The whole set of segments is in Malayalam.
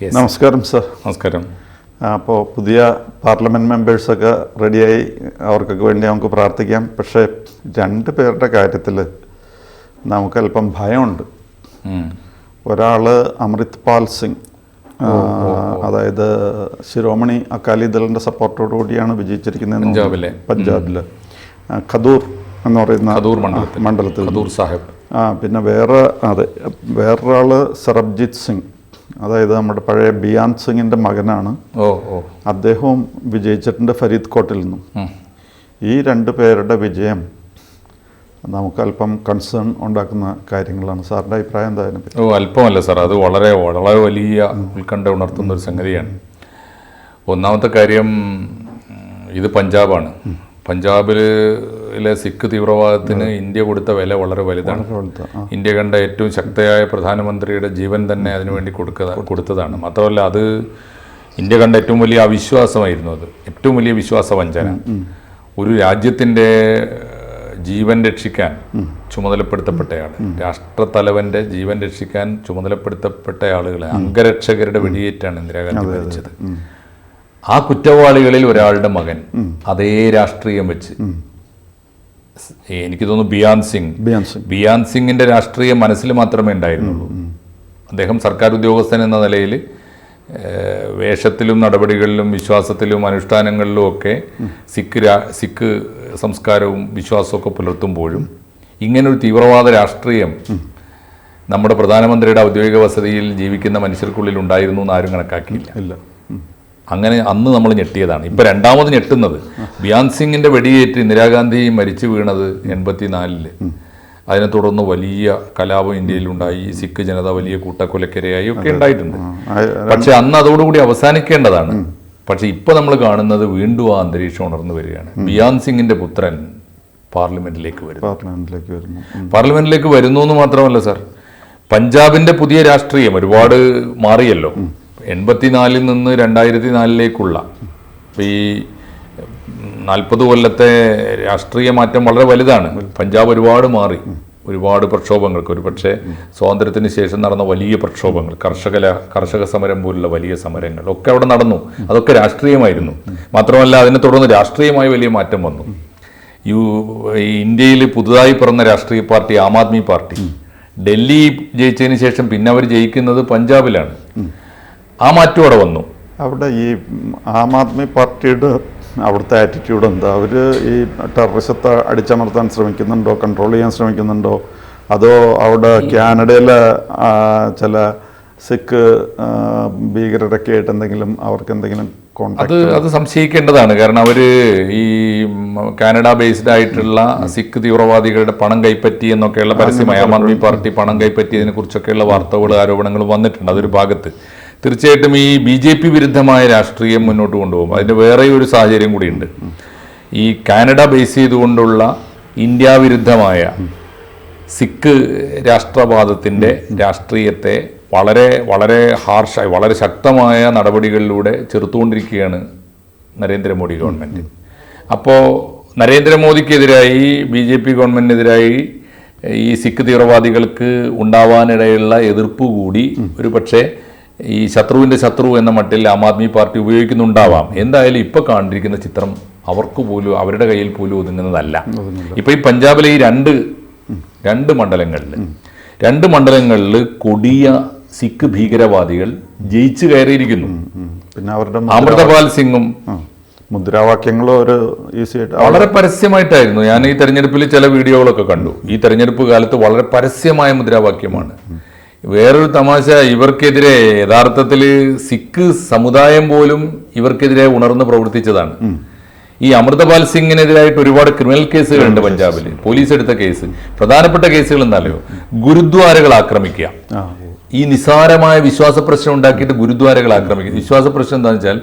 നമസ്കാരം സർ. നമസ്കാരം. അപ്പോൾ പുതിയ പാർലമെന്റ് മെമ്പേഴ്സൊക്കെ റെഡിയായി. അവർക്കൊക്കെ വേണ്ടി നമുക്ക് പ്രാർത്ഥിക്കാം. പക്ഷേ രണ്ട് പേരുടെ കാര്യത്തിൽ നമുക്കല്പം ഭയമുണ്ട്. ഒരാൾ അമൃത് പാൽ സിംഗ്. അതായത് ശിരോമണി അകാലിദളിന്റെ സപ്പോർട്ടോടു കൂടിയാണ് വിജയിച്ചിരിക്കുന്നത് പഞ്ചാബിലെ. പഞ്ചാബിൽ ഖദൂർ എന്ന് പറയുന്ന ഖദൂർ മണ്ഡലത്തിൽ. മണ്ഡലത്തിൽ. ഖദൂർ സാഹിബ്. ആ പിന്നെ വേറെ അതെ വേറൊരാൾ സർബ്ജിത് സിംഗ്. അതായത് നമ്മുടെ പഴയ ബിയാൻ സിംഗിന്റെ മകനാണ്. ഓ ഓ. അദ്ദേഹവും വിജയിച്ചിട്ടുണ്ട് ഫരീദ് കോട്ടിൽ നിന്നും. ഈ രണ്ട് പേരുടെ വിജയം നമുക്ക് അല്പം കൺസേൺ ഉണ്ടാക്കുന്ന കാര്യങ്ങളാണ്. സാറിന്റെ അഭിപ്രായം എന്തായാലും ഓ അല്പമല്ല സാർ അത് വളരെ വളരെ വലിയ ഉത്കണ്ഠ ഉണർത്തുന്ന ഒരു സംഗതിയാണ്. ഒന്നാമത്തെ കാര്യം ഇത് പഞ്ചാബാണ്. പഞ്ചാബിലെ സിഖ് തീവ്രവാദത്തിന് ഇന്ത്യ കൊടുത്ത വില വളരെ വലുതാണ്. ഇന്ത്യ കണ്ട ഏറ്റവും ശക്തയായ പ്രധാനമന്ത്രിയുടെ ജീവൻ തന്നെ അതിനുവേണ്ടി കൊടുക്കുക കൊടുത്തതാണ്. മാത്രമല്ല അത് ഇന്ത്യ കണ്ട ഏറ്റവും വലിയ അവിശ്വാസമായിരുന്നു അത്. ഏറ്റവും വലിയ വിശ്വാസ വഞ്ചന ഒരു രാജ്യത്തിന്റെ ജീവൻ രക്ഷിക്കാൻ ചുമതലപ്പെടുത്തപ്പെട്ടയാൾ രാഷ്ട്രത്തലവന്റെ ജീവൻ രക്ഷിക്കാൻ ചുമതലപ്പെടുത്തപ്പെട്ട ആളുകളെ അംഗരക്ഷകരുടെ വെടിയേറ്റാണ് ഇന്ദിരാഗാന്ധി മരിച്ചത് ആ കുറ്റവാളികളിൽ ഒരാളുടെ മകൻ. അതേ രാഷ്ട്രീയം വെച്ച്. എനിക്ക് തോന്നുന്നു ബിയാൻ സിംഗ്. ബിയാൻ സിംഗ്. ബിയാൻ സിംഗിന്റെ രാഷ്ട്രീയം മനസ്സിൽ മാത്രമേ ഉണ്ടായിരുന്നുള്ളൂ. അദ്ദേഹം സർക്കാർ ഉദ്യോഗസ്ഥൻ എന്ന നിലയിൽ വേഷത്തിലും നടപടികളിലും വിശ്വാസത്തിലും അനുഷ്ഠാനങ്ങളിലും ഒക്കെ സിഖ് രാ സിഖ് സംസ്കാരവും വിശ്വാസവും ഒക്കെ പുലർത്തുമ്പോഴും ഇങ്ങനൊരു തീവ്രവാദ രാഷ്ട്രീയം നമ്മുടെ പ്രധാനമന്ത്രിയുടെ ഔദ്യോഗിക വസതിയിൽ ജീവിക്കുന്ന മനുഷ്യർക്കുള്ളിൽ ഉണ്ടായിരുന്നു എന്ന് ആരും കണക്കാക്കിയില്ല. അങ്ങനെ അന്ന് നമ്മൾ ഞെട്ടിയതാണ്. ഇപ്പം രണ്ടാമത് ഞെട്ടുന്നത്. ബിയാൻ സിംഗിന്റെ വെടിയേറ്റ് ഇന്ദിരാഗാന്ധി മരിച്ചു വീണത് എൺപത്തിനാലിൽ. അതിനെ തുടർന്ന് വലിയ കലാപം ഇന്ത്യയിലുണ്ടായി. സിഖ് ജനത വലിയ കൂട്ടക്കൊലക്കരയായി ഒക്കെ ഉണ്ടായിട്ടുണ്ട്. പക്ഷെ അന്ന് അതോടുകൂടി അവസാനിക്കേണ്ടതാണ്. പക്ഷെ ഇപ്പം നമ്മൾ കാണുന്നത് വീണ്ടും ആ അന്തരീക്ഷം ഉണർന്നു വരികയാണ്. ബിയാൻ സിംഗിന്റെ പുത്രൻ പാർലമെന്റിലേക്ക് വരുന്നു. പാർലമെന്റിലേക്ക് വരുന്നു. പാർലമെന്റിലേക്ക് വരുന്നു എന്ന് മാത്രമല്ല സാർ പഞ്ചാബിന്റെ പുതിയ രാഷ്ട്രീയം ഒരുപാട് മാറിയല്ലോ. എൺപത്തിനാലിൽ നിന്ന് രണ്ടായിരത്തി നാലിലേക്കുള്ള ഈ നാൽപ്പത് കൊല്ലത്തെ രാഷ്ട്രീയ മാറ്റം വളരെ വലുതാണ്. പഞ്ചാബ് ഒരുപാട് മാറി. ഒരുപാട് പ്രക്ഷോഭങ്ങൾക്ക്. ഒരു പക്ഷേ സ്വാതന്ത്ര്യത്തിന് ശേഷം നടന്ന വലിയ പ്രക്ഷോഭങ്ങൾ. കർഷക കർഷക സമരം പോലുള്ള വലിയ സമരങ്ങൾ ഒക്കെ അവിടെ നടന്നു. അതൊക്കെ രാഷ്ട്രീയമായിരുന്നു. മാത്രമല്ല അതിനെ തുടർന്ന് രാഷ്ട്രീയമായി വലിയ മാറ്റം വന്നു. യു ഇന്ത്യയിൽ പുതുതായി പിറന്ന രാഷ്ട്രീയ പാർട്ടി ആം ആദ്മി പാർട്ടി. ഡൽഹി ജയിച്ചതിന് ശേഷം പിന്നെ അവർ ജയിക്കുന്നത് പഞ്ചാബിലാണ്. ആ മാറ്റം അവിടെ വന്നു. അവിടെ ഈ ആം ആദ്മി പാർട്ടിയുടെ അവിടുത്തെ ആറ്റിറ്റ്യൂഡ് എന്താ? അവർ ഈ ടെററിസത്തെ അടിച്ചമർത്താൻ ശ്രമിക്കുന്നുണ്ടോ? കൺട്രോൾ ചെയ്യാൻ ശ്രമിക്കുന്നുണ്ടോ? അതോ അവിടെ കാനഡയിലെ ആ, ചില സിഖ് ഭീകരരൊക്കെ ആയിട്ട് എന്തെങ്കിലും അവർക്ക് എന്തെങ്കിലും കോൺടാക്ട് അത് അത് സംശയിക്കേണ്ടതാണ്. കാരണം അവർ ഈ കാനഡ ബേസ്ഡ് ആയിട്ടുള്ള സിഖ് തീവ്രവാദികളുടെ പണം കൈപ്പറ്റി എന്നൊക്കെയുള്ള പരസ്യമായി ആം ആദ്മി പാർട്ടി പണം കൈപ്പറ്റിയതിനെ കുറിച്ചൊക്കെയുള്ള വാർത്തകൾ ആരോപണങ്ങൾ വന്നിട്ടുണ്ട്. അതൊരു ഭാഗത്ത്. തീർച്ചയായിട്ടും ഈ ബി ജെ പി വിരുദ്ധമായ രാഷ്ട്രീയം മുന്നോട്ട് കൊണ്ടുപോകും. അതിന് വേറെ ഒരു സാഹചര്യം കൂടിയുണ്ട്. ഈ കാനഡ ബേസ് ചെയ്തുകൊണ്ടുള്ള ഇന്ത്യ വിരുദ്ധമായ സിഖ് രാഷ്ട്രവാദത്തിന്റെ രാഷ്ട്രീയത്തെ വളരെ വളരെ ഹാർഷായി വളരെ ശക്തമായ നടപടികളിലൂടെ ചെറുത്തുകൊണ്ടിരിക്കുകയാണ് നരേന്ദ്രമോദി ഗവൺമെന്റ്. അപ്പോൾ നരേന്ദ്രമോദിക്കെതിരായി ബി ജെ പി ഗവൺമെന്റിനെതിരായി ഈ സിഖ് തീവ്രവാദികൾക്ക് ഉണ്ടാവാനിടയുള്ള എതിർപ്പ് കൂടി ഒരു പക്ഷേ ഈ ശത്രുവിന്റെ ശത്രു എന്ന മട്ടിൽ ആം ആദ്മി പാർട്ടി ഉപയോഗിക്കുന്നുണ്ടാവാം. എന്തായാലും ഇപ്പോൾ കണ്ടിരിക്കുന്ന ചിത്രം അവർക്ക് പോലും അവരുടെ കയ്യിൽ പോലും ഒതുങ്ങുന്നതല്ല. ഇപ്പോൾ ഈ പഞ്ചാബിലെ ഈ രണ്ട് രണ്ട് മണ്ഡലങ്ങളിൽ രണ്ട് മണ്ഡലങ്ങളിൽ കൊടിയ സിഖ് ഭീകരവാദികൾ ജയിച്ചു കയറിയിരിക്കുന്നു. പിന്നെ അവരുടെ അമൃതപാൽ സിംഗും മുദ്രാവാക്യങ്ങൾ മുദ്രാവാക്യങ്ങളും ഒരു ഈസി ആയിട്ട് വളരെ പരസ്യമായിട്ടായിരുന്നു. ഞാൻ ഈ തെരഞ്ഞെടുപ്പിൽ ചില വീഡിയോകളൊക്കെ കണ്ടു. ഈ തെരഞ്ഞെടുപ്പ് കാലത്ത് വളരെ പരസ്യമായ മുദ്രാവാക്യമാണ്. വേറൊരു തമാശ ഇവർക്കെതിരെ യഥാർത്ഥത്തിൽ സിഖ് സമുദായം പോലും ഇവർക്കെതിരെ ഉണർന്ന് പ്രവർത്തിച്ചതാണ്. ഈ അമൃതപാൽ സിംഗിനെതിരായിട്ട് ഒരുപാട് ക്രിമിനൽ കേസുകളുണ്ട് പഞ്ചാബിൽ. പോലീസ് എടുത്ത കേസ്. പ്രധാനപ്പെട്ട കേസുകൾ എന്താണല്ലോ ഗുരുദ്വാരകൾ ആക്രമിക്കുക. ഈ നിസാരമായ വിശ്വാസ പ്രശ്നം ഉണ്ടാക്കിയിട്ട് ഗുരുദ്വാരകൾ ആക്രമിക്കുക. വിശ്വാസ പ്രശ്നം എന്താണെന്ന് വെച്ചാൽ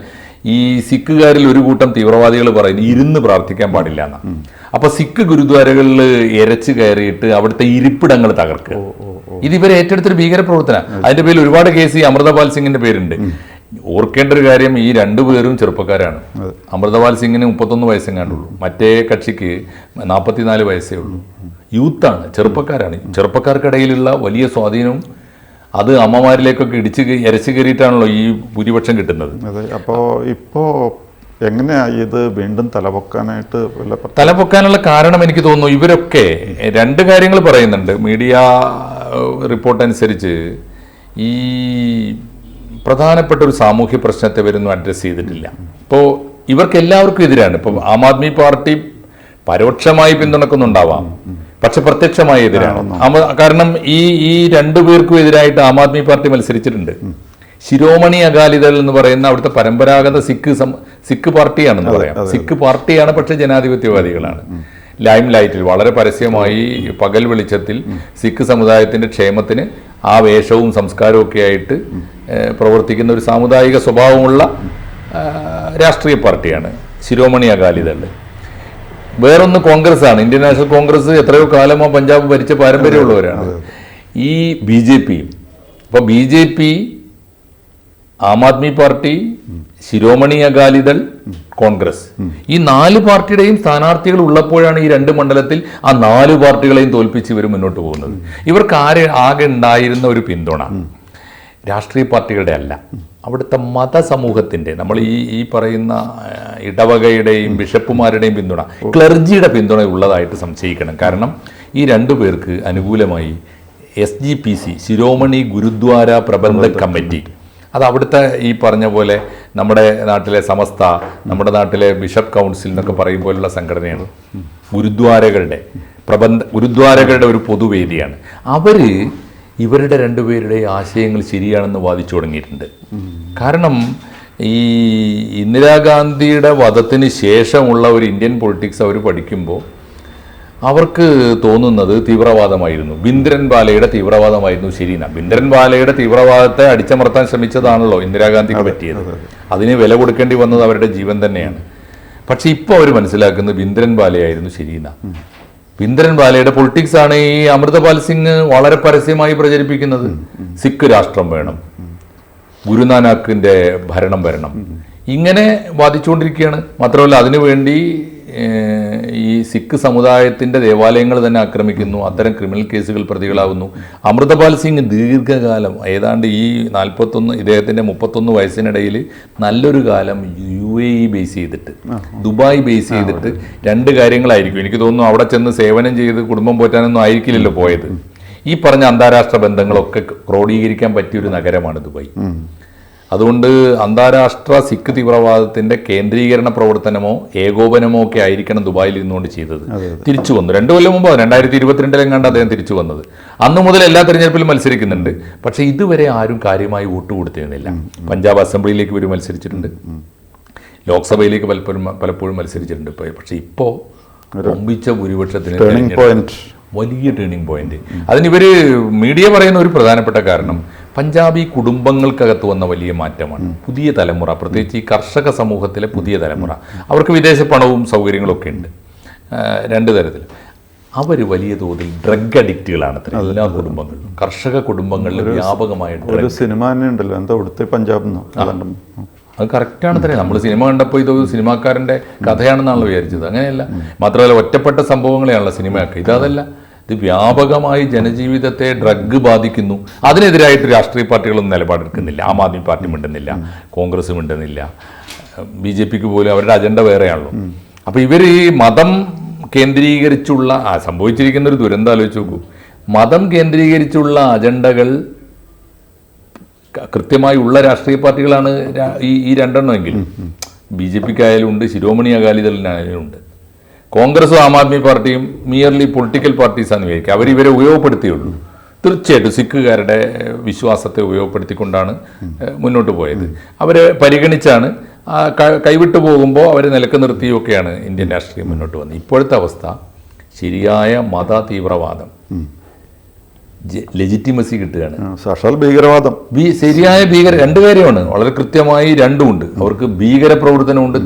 ഈ സിഖുകാരിൽ ഒരു കൂട്ടം തീവ്രവാദികൾ പറയുന്നു ഇരുന്ന് പ്രാർത്ഥിക്കാൻ പാടില്ല എന്നാ. അപ്പൊ സിഖ് ഗുരുദ്വാരകളിൽ എരച്ച് കയറിയിട്ട് അവിടുത്തെ ഇരിപ്പിടങ്ങൾ തകർക്കുക. ഇത് ഇവർ ഏറ്റെടുത്തൊരു ഭീകര പ്രവർത്തന അതിന്റെ പേരിൽ ഒരുപാട് കേസ് ഈ അമൃതപാൽ സിംഗിന്റെ പേരുണ്ട്. ഓർക്കേണ്ട ഒരു കാര്യം ഈ രണ്ടുപേരും ചെറുപ്പക്കാരാണ്. അമൃതപാൽ സിംഗിന് മുപ്പത്തൊന്ന് വയസ്സെങ്ങാണ്ടുള്ളൂ മറ്റേ കക്ഷിക്ക് നാൽപ്പത്തിനാല് വയസ്സേ ഉള്ളൂ യൂത്താണ് ചെറുപ്പക്കാരാണ്. ചെറുപ്പക്കാർക്കിടയിലുള്ള വലിയ സ്വാധീനവും അത് അമ്മമാരിലേക്കൊക്കെ ഇടിച്ച് ഇരച്ചു കയറിയിട്ടാണല്ലോ ഈ ഭൂരിപക്ഷം കിട്ടുന്നത്. അപ്പോ അപ്പോൾ ഇപ്പോൾ എങ്ങനെയാ ഇത് വീണ്ടും തലപൊക്കാനായിട്ട് തലപൊക്കാനുള്ള കാരണം എനിക്ക് തോന്നുന്നു ഇവരൊക്കെ രണ്ട് കാര്യങ്ങൾ പറയുന്നുണ്ട്. മീഡിയ റിപ്പോർട്ട് അനുസരിച്ച് ഈ പ്രധാനപ്പെട്ട ഒരു സാമൂഹ്യ പ്രശ്നത്തെ വരുന്നു അഡ്രസ്സ് ചെയ്തിട്ടില്ല. ഇപ്പോൾ ഇവർക്ക് എല്ലാവർക്കും എതിരാണ്. ഇപ്പോൾ ആം ആദ്മി പാർട്ടി പരോക്ഷമായി പിന്തുണക്കുന്നുണ്ടാവാം. പക്ഷെ പ്രത്യക്ഷമായി എതിരാണ്. കാരണം ഈ ഈ രണ്ടു പേർക്കും എതിരായിട്ട് ആം ആദ്മി പാർട്ടി മത്സരിച്ചിട്ടുണ്ട്. ശിരോമണി അകാലിദൾ എന്ന് പറയുന്ന അവിടുത്തെ പരമ്പരാഗത സിഖ് സിഖ് പാർട്ടിയാണെന്ന് പറയാം. സിഖ് പാർട്ടിയാണ് പക്ഷെ ജനാധിപത്യവാദികളാണ്. ലൈം ലൈറ്റിൽ വളരെ പരസ്യമായി പകൽ വെളിച്ചത്തിൽ സിഖ് സമുദായത്തിന്റെ ക്ഷേമത്തിന് ആ വേഷവും സംസ്കാരവും ഒക്കെ ആയിട്ട് പ്രവർത്തിക്കുന്ന ഒരു സാമുദായിക സ്വഭാവമുള്ള ആ, രാഷ്ട്രീയ പാർട്ടിയാണ് ശിരോമണി അകാലിദൾ വേറൊന്ന് കോൺഗ്രസ് ആണ് ഇന്ത്യൻ നാഷണൽ കോൺഗ്രസ് എത്രയോ കാലമോ പഞ്ചാബ് ഭരിച്ച പാരമ്പര്യമുള്ളവരാണ്. ഈ ബി ജെ പി അപ്പോൾ B J P Aam Aadmi party Shiromani Akali Dal Congress. ഈ നാല് പാർട്ടിയുടെയും സ്ഥാനാർത്ഥികൾ ഉള്ളപ്പോഴാണ് ഈ രണ്ട് മണ്ഡലത്തിൽ ആ നാല് പാർട്ടികളെയും തോൽപ്പിച്ച് ഇവർ മുന്നോട്ട് പോകുന്നത്. ഇവർക്ക് ആരെ ആകെ ഉണ്ടായിരുന്ന ഒരു പിന്തുണ? രാഷ്ട്രീയ പാർട്ടികളുടെ അല്ല. അവിടുത്തെ മതസമൂഹത്തിന്റെ നമ്മൾ ഈ ഈ പറയുന്ന ഇടവകയുടെയും ബിഷപ്പുമാരുടെയും പിന്തുണ ക്ലർജിയുടെ പിന്തുണ ഉള്ളതായിട്ട് സംശയിക്കണം. കാരണം ഈ രണ്ടു പേർക്ക് അനുകൂലമായി S G P C Shiromani Gurdwara Prabandh committee. അത് അവിടുത്തെ ഈ പറഞ്ഞ പോലെ നമ്മുടെ നാട്ടിലെ സമസ്ത നമ്മുടെ നാട്ടിലെ ബിഷപ്പ് കൗൺസിൽ എന്നൊക്കെ പറയും പോലുള്ള സംഘടനയാണ്. ഗുരുദ്വാരകളുടെ പ്രബന്ധ ഗുരുദ്വാരകളുടെ ഒരു പൊതുവേദിയാണ്. അവർ ഇവരുടെ രണ്ടുപേരുടെ ആശയങ്ങൾ ശരിയാണെന്ന് വാദിച്ചു തുടങ്ങിയിട്ടുണ്ട്. കാരണം ഈ ഇന്ദിരാഗാന്ധിയുടെ വധത്തിന് ശേഷമുള്ള ഒരു ഇന്ത്യൻ പൊളിറ്റിക്സ് അവർ പഠിക്കുമ്പോൾ അവർക്ക് തോന്നുന്നത് തീവ്രവാദമായിരുന്നു. ബിന്ദ്രൻ ബാലയുടെ തീവ്രവാദമായിരുന്നു ശരിന. ബിന്ദ്രൻ ബാലയുടെ തീവ്രവാദത്തെ അടിച്ചമർത്താൻ ശ്രമിച്ചതാണല്ലോ ഇന്ദിരാഗാന്ധിക്ക് പറ്റിയത്. അതിന് വില കൊടുക്കേണ്ടി വന്നത് അവരുടെ ജീവൻ തന്നെയാണ്. പക്ഷെ ഇപ്പോൾ അവർ മനസ്സിലാക്കുന്നത് ബിന്ദ്രൻ ബാലയായിരുന്നു ശരീന. ബിന്ദ്രൻ ബാലയുടെ പൊളിറ്റിക്സ് ആണ് ഈ അമൃതപാൽ സിംഗ് വളരെ പരസ്യമായി പ്രചരിപ്പിക്കുന്നത്. സിഖ് രാഷ്ട്രം വേണം. ഗുരുനാനാക്കിന്റെ ഭരണം വരണം. ഇങ്ങനെ വാദിച്ചുകൊണ്ടിരിക്കുകയാണ്. മാത്രമല്ല അതിനുവേണ്ടി ഈ സിഖ് സമുദായത്തിന്റെ ദേവാലയങ്ങൾ തന്നെ ആക്രമിക്കുന്നു. അത്തരം ക്രിമിനൽ കേസുകൾ പ്രതികളാവുന്നു. അമൃതപാൽ സിംഗ് ദീർഘകാലം ഏതാണ്ട് ഈ നാൽപ്പത്തൊന്ന് ഇദ്ദേഹത്തിന്റെ മുപ്പത്തൊന്ന് വയസ്സിനിടയിൽ നല്ലൊരു കാലം യു എ ഇ ബേസ് ചെയ്തിട്ട് ദുബായ് ബേസ് ചെയ്തിട്ട് രണ്ട് കാര്യങ്ങളായിരിക്കും. എനിക്ക് തോന്നുന്നു അവിടെ ചെന്ന് സേവനം ചെയ്ത് കുടുംബം പോറ്റാനൊന്നും ആയിരിക്കില്ലല്ലോ പോയത്. ഈ പറഞ്ഞ അന്താരാഷ്ട്ര ബന്ധങ്ങളൊക്കെ ക്രോഡീകരിക്കാൻ പറ്റിയൊരു നഗരമാണ് ദുബായ്. അതുകൊണ്ട് അന്താരാഷ്ട്ര സിഖ് തീവ്രവാദത്തിന്റെ കേന്ദ്രീകരണ പ്രവർത്തനമോ ഏകോപനമോ ഒക്കെ ആയിരിക്കണം ദുബായിൽ ഇരുന്നുകൊണ്ട് ചെയ്തത്. തിരിച്ചു വന്നു. രണ്ടു കൊല്ലം മുമ്പ് രണ്ടായിരത്തി ഇരുപത്തിരണ്ടിലെങ്ങാണ്ട് അദ്ദേഹം തിരിച്ചു വന്നത്. അന്നു മുതൽ എല്ലാ തെരഞ്ഞെടുപ്പിലും മത്സരിക്കുന്നുണ്ട്. പക്ഷേ ഇതുവരെ ആരും കാര്യമായി വോട്ട് കൊടുത്തിരുന്നില്ല. പഞ്ചാബ് അസംബ്ലിയിലേക്ക് ഇവർ മത്സരിച്ചിട്ടുണ്ട്. ലോക്സഭയിലേക്ക് പലപ്പോഴും പലപ്പോഴും മത്സരിച്ചിട്ടുണ്ട് പക്ഷേ ഇപ്പോൾ ഒമ്പിച്ച ഭൂരിപക്ഷത്തിന് വലിയ ടേണിംഗ് പോയിന്റ് അതിന് ഇവർ മീഡിയ പറയുന്ന ഒരു പ്രധാനപ്പെട്ട കാരണം. പഞ്ചാബി കുടുംബങ്ങൾക്കകത്ത് വന്ന വലിയ മാറ്റമാണ്. പുതിയ തലമുറ പ്രത്യേകിച്ച് ഈ കർഷക സമൂഹത്തിലെ പുതിയ തലമുറ. അവർക്ക് വിദേശ പണവും സൗകര്യങ്ങളും ഒക്കെ ഉണ്ട്. രണ്ട് തരത്തിൽ അവർ വലിയ തോതിൽ ഡ്രഗ് അഡിക്റ്റുകളാണ് എല്ലാ കുടുംബങ്ങളിലും. കർഷക കുടുംബങ്ങളിൽ വ്യാപകമായ ഒരു സിനിമ തന്നെ ഉണ്ടല്ലോ. എന്താ ഉടുത്തി പഞ്ചാബ് അത് കറക്റ്റാണ് തന്നെ നമ്മൾ സിനിമ കണ്ടപ്പോൾ ഇത് സിനിമാക്കാരന്റെ കഥയാണെന്നാണല്ലോ വിചാരിച്ചത്. അങ്ങനെയല്ല. മാത്രമല്ല ഒറ്റപ്പെട്ട സംഭവങ്ങളെയാണല്ലോ സിനിമയൊക്കെ. ഇതല്ല ഇത് വ്യാപകമായി ജനജീവിതത്തെ ഡ്രഗ് ബാധിക്കുന്നു. അതിനെതിരായിട്ട് രാഷ്ട്രീയ പാർട്ടികളൊന്നും നിലപാടെടുക്കുന്നില്ല. ആം ആദ്മി പാർട്ടി മിണ്ടുന്നില്ല. കോൺഗ്രസ് മിണ്ടുന്നില്ല. ബി ജെ പിക്ക് പോലും അവരുടെ അജണ്ട വേറെയാണല്ലോ. അപ്പോൾ ഇവർ ഈ മതം കേന്ദ്രീകരിച്ചുള്ള ആ സംഭവിച്ചിരിക്കുന്ന ഒരു ദുരന്തം ആലോചിച്ച് നോക്കൂ. മതം കേന്ദ്രീകരിച്ചുള്ള അജണ്ടകൾ കൃത്യമായി ഉള്ള രാഷ്ട്രീയ പാർട്ടികളാണ് ഈ ഈ രണ്ടെണ്ണമെങ്കിലും ബി ജെ പിക്കായാലും ഉണ്ട് ശിരോമണി അകാലിദളിനായാലും ഉണ്ട്. കോൺഗ്രസും ആം ആദ്മി പാർട്ടിയും മിയർലി പൊളിറ്റിക്കൽ പാർട്ടീസാണ് വിചാരിക്കുക അവർ ഇവരെ ഉപയോഗപ്പെടുത്തിയുള്ളൂ. തീർച്ചയായിട്ടും സിഖുകാരുടെ വിശ്വാസത്തെ ഉപയോഗപ്പെടുത്തിക്കൊണ്ടാണ് മുന്നോട്ട് പോയത്. അവരെ പരിഗണിച്ചാണ് കൈവിട്ടു പോകുമ്പോൾ അവരെ നിലയ്ക്ക് നിർത്തിയൊക്കെയാണ് ഇന്ത്യൻ രാഷ്ട്രീയം മുന്നോട്ട് വന്നത്. ഇപ്പോഴത്തെ അവസ്ഥ ശരിയായ മത തീവ്രവാദം ലെജിറ്റിമസി കിട്ടുകയാണ്. സാക്ഷാൽ ഭീകരവാദം. ശരിയായ ഭീകര രണ്ട് കാര്യമാണ് വളരെ കൃത്യമായി രണ്ടുമുണ്ട്. അവർക്ക് ഭീകര പ്രവർത്തനമുണ്ട്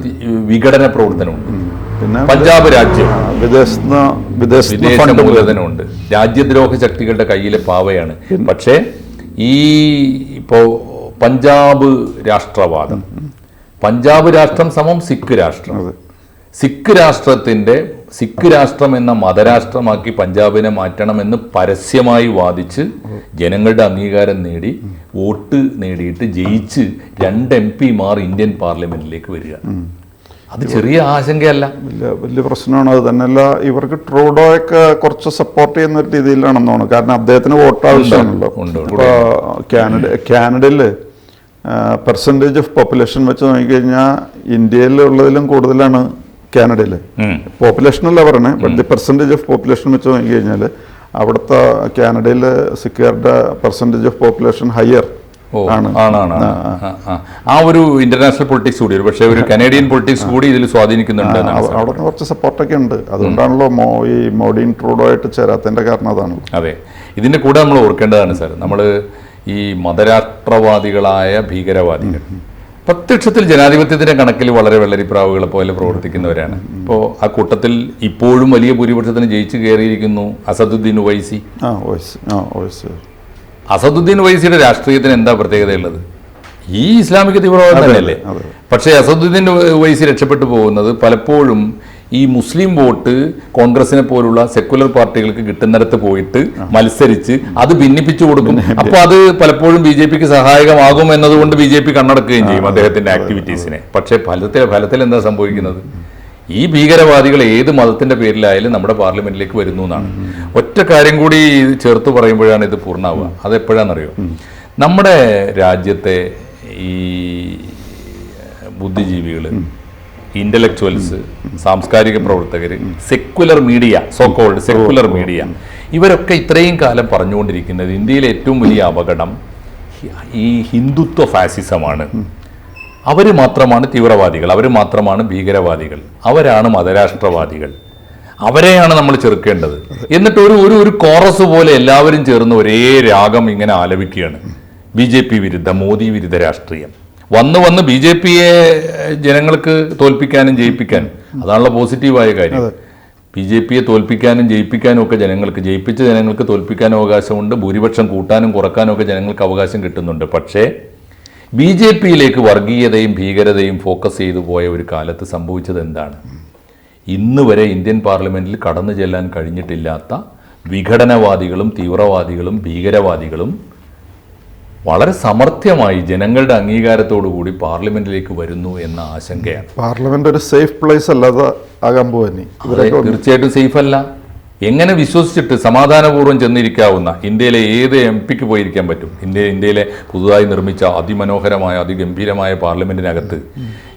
വിഘടന പ്രവർത്തനമുണ്ട് പിന്നെ പഞ്ചാബ് രാജ്യം. വിദേശ ഫണ്ട് മൂലധനമുണ്ട്. രാജ്യദ്രോഹ ശക്തികളുടെ കയ്യിലെ പാവയാണ്. പക്ഷേ ഈ ഇപ്പോ പഞ്ചാബ് രാഷ്ട്രവാദം. പഞ്ചാബ് രാഷ്ട്രം സമം സിഖ് രാഷ്ട്രം. സിഖ് രാഷ്ട്രത്തിന്റെ സിഖ് രാഷ്ട്രം എന്ന മതരാഷ്ട്രമാക്കി പഞ്ചാബിനെ മാറ്റണമെന്ന് പരസ്യമായി വാദിച്ച് ജനങ്ങളുടെ അംഗീകാരം നേടി വോട്ട് നേടിയിട്ട് ജയിച്ച് രണ്ട് എം പിമാർ ഇന്ത്യൻ പാർലമെന്റിലേക്ക് വരിക. അത് ചെറിയ ആശങ്കയല്ല. വലിയ വലിയ പ്രശ്നമാണ് അത് തന്നെയല്ല. ഇവർക്ക് ട്രൂഡോയൊക്കെ കുറച്ച് സപ്പോർട്ട് ചെയ്യുന്ന ഒരു രീതിയിലാണെന്ന് തോന്നുന്നു. കാരണം അദ്ദേഹത്തിന് വോട്ട് ആവശ്യമാണല്ലോ. ഇപ്പോൾ കാനഡ കാനഡയിൽ പെർസെന്റേജ് ഓഫ് പോപ്പുലേഷൻ വെച്ച് നോക്കിക്കഴിഞ്ഞാൽ ഇന്ത്യയിലുള്ളതിലും കൂടുതലാണ് കാനഡയിൽ. പോപ്പുലേഷനല്ല പറയണേ but the percentage of population വെച്ച് നോക്കിക്കഴിഞ്ഞാൽ അവിടുത്തെ കാനഡയിൽ സിഖുകാരുടെ പെർസെന്റേജ് ഓഫ് പോപ്പുലേഷൻ ഹയർ ആണ്. ആ, ഒരു ഇന്റർനാഷണൽ പൊളിറ്റിക്സ് കൂടി പക്ഷേ ഒരു കനേഡിയൻ പൊളിറ്റിക്സ് കൂടി ഇതിൽ സ്വാധീനിക്കുന്നുണ്ട് അവിടെ കുറച്ച് സപ്പോർട്ടൊക്കെ ഉണ്ട്. അതുകൊണ്ടാണല്ലോ മോ ഈ മോഡിയും ട്രൂഡോ ആയിട്ട് ചേരാത്തതിന്റെ കാരണം അതാണ്. അതെ. ഇതിന്റെ കൂടെ നമ്മൾ ഓർക്കേണ്ടതാണ് സാർ നമ്മൾ ഈ മതരാഷ്ട്രവാദികളായ ഭീകരവാദികൾ. പ്രത്യക്ഷത്തിൽ ജനാധിപത്യത്തിന്റെ കണക്കിൽ വളരെ വെള്ളരിപ്രാവുകളെ പോലെ പ്രവർത്തിക്കുന്നവരാണ്. ഇപ്പോൾ ആ കൂട്ടത്തിൽ ഇപ്പോഴും വലിയ ഭൂരിപക്ഷത്തിന് ജയിച്ചു കയറിയിരിക്കുന്നു അസദുദ്ദീൻ ഉവൈസി ആ വൈസി ആ വോയിസ് അസദുദ്ദീൻ വൈസിയുടെ രാഷ്ട്രീയത്തിന് എന്താ പ്രത്യേകതയുള്ളത്? ഈ ഇസ്ലാമിക തീവ്രവാദം തന്നെയല്ലേ? പക്ഷേ അസദുദ്ദീൻ വൈസി രക്ഷപ്പെട്ടു പോകുന്നത് പലപ്പോഴും ഈ മുസ്ലിം വോട്ട് കോൺഗ്രസിനെ പോലുള്ള സെക്കുലർ പാർട്ടികൾക്ക് കിട്ടുന്നിടത്ത് പോയിട്ട് മത്സരിച്ച് അത് ഭിന്നിപ്പിച്ചു കൊടുക്കും. അപ്പോൾ അത് പലപ്പോഴും ബി ജെ പിക്ക് സഹായകമാകും എന്നതുകൊണ്ട് ബി ജെ പി കണ്ണടക്കുകയും ചെയ്യും അദ്ദേഹത്തിന്റെ ആക്ടിവിറ്റീസിനെ പക്ഷേ ഫലത്തിൽ ഫലത്തിൽ എന്താ സംഭവിക്കുന്നത്? ഈ ഭീകരവാദികൾ ഏത് മതത്തിന്റെ പേരിലായാലും നമ്മുടെ പാർലമെന്റിലേക്ക് വരുന്നു എന്നാണ്. ഒറ്റ കാര്യം കൂടി ചേർത്ത് പറയുമ്പോഴാണ് ഇത് പൂർണമാവുക അതെപ്പോഴാണെന്നറിയോ? നമ്മുടെ രാജ്യത്തെ ഈ ബുദ്ധിജീവികൾ ഇന്റലക്ച്വൽസ് സാംസ്കാരിക പ്രവർത്തകർ secular media so called secular media ഇവരൊക്കെ ഇത്രയും കാലം പറഞ്ഞുകൊണ്ടിരിക്കുന്നത് ഇന്ത്യയിലെ ഏറ്റവും വലിയ അപകടം ഈ ഹിന്ദുത്വ ഫാസിസമാണ്. അവർ മാത്രമാണ് തീവ്രവാദികൾ അവർ മാത്രമാണ് ഭീകരവാദികൾ അവരാണ് മതരാഷ്ട്രവാദികൾ. അവരെയാണ് നമ്മൾ ചെറുക്കേണ്ടത്. എന്നിട്ട് ഒരു ഒരു ഒരു കോറസ് പോലെ എല്ലാവരും ചേർന്ന് ഒരേ രാഗം ഇങ്ങനെ ആലപിക്കുകയാണ്. ബി ജെ പി വിരുദ്ധ മോദി വിരുദ്ധ രാഷ്ട്രീയം. വന്ന് വന്ന് ബി ജെ പിയെ ജനങ്ങൾക്ക് തോൽപ്പിക്കാനും ജയിപ്പിക്കാനും അതാണല്ലോ പോസിറ്റീവായ കാര്യം. ബി ജെ പിയെ തോൽപ്പിക്കാനും ജയിപ്പിക്കാനും ഒക്കെ ജനങ്ങൾക്ക് ജയിപ്പിച്ച ജനങ്ങൾക്ക് തോൽപ്പിക്കാനും അവകാശമുണ്ട് ഭൂരിപക്ഷം കൂട്ടാനും കുറക്കാനും ഒക്കെ ജനങ്ങൾക്ക് അവകാശം കിട്ടുന്നുണ്ട്. പക്ഷേ ബി ജെ പിയിലേക്ക് വർഗീയതയും ഭീകരതയും ഫോക്കസ് ചെയ്തു പോയ ഒരു കാലത്ത് സംഭവിച്ചത് എന്താണ്? ഇന്ന് വരെ ഇന്ത്യൻ പാർലമെന്റിൽ കടന്നു ചെല്ലാൻ കഴിഞ്ഞിട്ടില്ലാത്ത വിഘടനവാദികളും തീവ്രവാദികളും ഭീകരവാദികളും വളരെ സമർത്ഥ്യമായി ജനങ്ങളുടെ അംഗീകാരത്തോടു കൂടി പാർലമെന്റിലേക്ക് വരുന്നു എന്ന ആശങ്കയാണ്. പാർലമെന്റ് ഒരു സേഫ് പ്ലേസ് അല്ലാതെ ആകാൻ അതെ, തീർച്ചയായിട്ടും സേഫ് അല്ല. എങ്ങനെ വിശ്വസിച്ചിട്ട് സമാധാനപൂർവം ചെന്നിരിക്കാവുന്ന ഇന്ത്യയിലെ ഏത് എം പിക്ക് പോയിരിക്കാൻ പറ്റും? ഇന്ത്യ ഇന്ത്യയിലെ പുതുതായി നിർമ്മിച്ച അതിമനോഹരമായ അതിഗംഭീരമായ പാർലമെന്റിനകത്ത്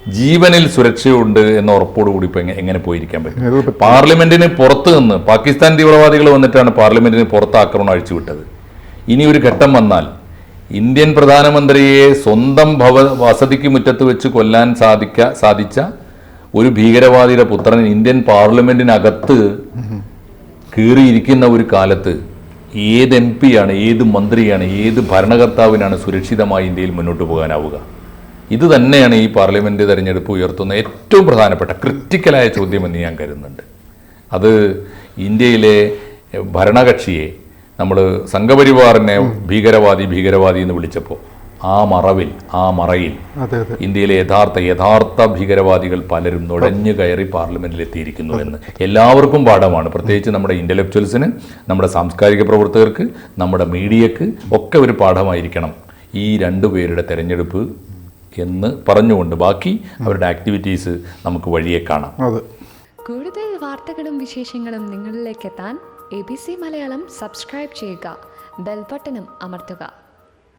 ജീവനിൽ സുരക്ഷയുണ്ട് എന്ന ഉറപ്പോടുകൂടി ഇപ്പൊ എങ്ങനെ- എങ്ങനെ പോയിരിക്കാൻ പറ്റും? പാർലമെന്റിന് പുറത്ത് നിന്ന് പാകിസ്ഥാൻ തീവ്രവാദികൾ വന്നിട്ടാണ് പാർലമെന്റിന് പുറത്ത് ആക്രമണം അഴിച്ചുവിട്ടത്. ഇനി ഒരു ഘട്ടം വന്നാൽ ഇന്ത്യൻ പ്രധാനമന്ത്രിയെ സ്വന്തം ഭവ വസതിക്ക് മുറ്റത്ത് വെച്ച് കൊല്ലാൻ സാധിക്ക സാധിച്ച ഒരു ഭീകരവാദിയുടെ പുത്രൻ ഇന്ത്യൻ പാർലമെന്റിനകത്ത് കീറിയിരിക്കുന്ന ഒരു കാലത്ത് ഏത് എം പിയാണ് ഏത് മന്ത്രിയാണ് ഏത് ഭരണകർത്താവിനാണ് സുരക്ഷിതമായി ഇന്ത്യയിൽ മുന്നോട്ട് പോകാനാവുക? ഇത് തന്നെയാണ് ഈ പാർലമെന്റ് തെരഞ്ഞെടുപ്പ് ഉയർത്തുന്ന ഏറ്റവും പ്രധാനപ്പെട്ട ക്രിറ്റിക്കലായ ചോദ്യമെന്ന് ഞാൻ കരുതുന്നുണ്ട്. അത് ഇന്ത്യയിലെ ഭരണകക്ഷിയെ നമ്മൾ സംഘപരിവാറിനെ ഭീകരവാദി ഭീകരവാദി എന്ന് വിളിച്ചപ്പോൾ ആ മറവിൽ ആ മറയിൽ ഇന്ത്യയിലെ യഥാർത്ഥ യഥാർത്ഥ ഭീകരവാദികൾ പലരും നുഴഞ്ഞു കയറി പാർലമെന്റിൽ എത്തിയിരിക്കുന്നു എന്ന്. എല്ലാവർക്കും പാഠമാണ്. പ്രത്യേകിച്ച് നമ്മുടെ ഇന്റലക്ച്വൽസിന് നമ്മുടെ സാംസ്കാരിക പ്രവർത്തകർക്ക് നമ്മുടെ മീഡിയക്ക് ഒക്കെ ഒരു പാഠമായിരിക്കണം ഈ രണ്ടു പേരുടെ തെരഞ്ഞെടുപ്പ് എന്ന് പറഞ്ഞുകൊണ്ട്. ബാക്കി അവരുടെ ആക്ടിവിറ്റീസ് നമുക്ക് വഴിയെ കാണാം. അതെ. കൂടുതൽ വാർത്തകളും വിശേഷങ്ങളും നിങ്ങളിലേക്ക് എത്താൻ A B C Malayalam subscribe ചെയ്യുക. ബെൽബട്ടനും അമർത്തുക.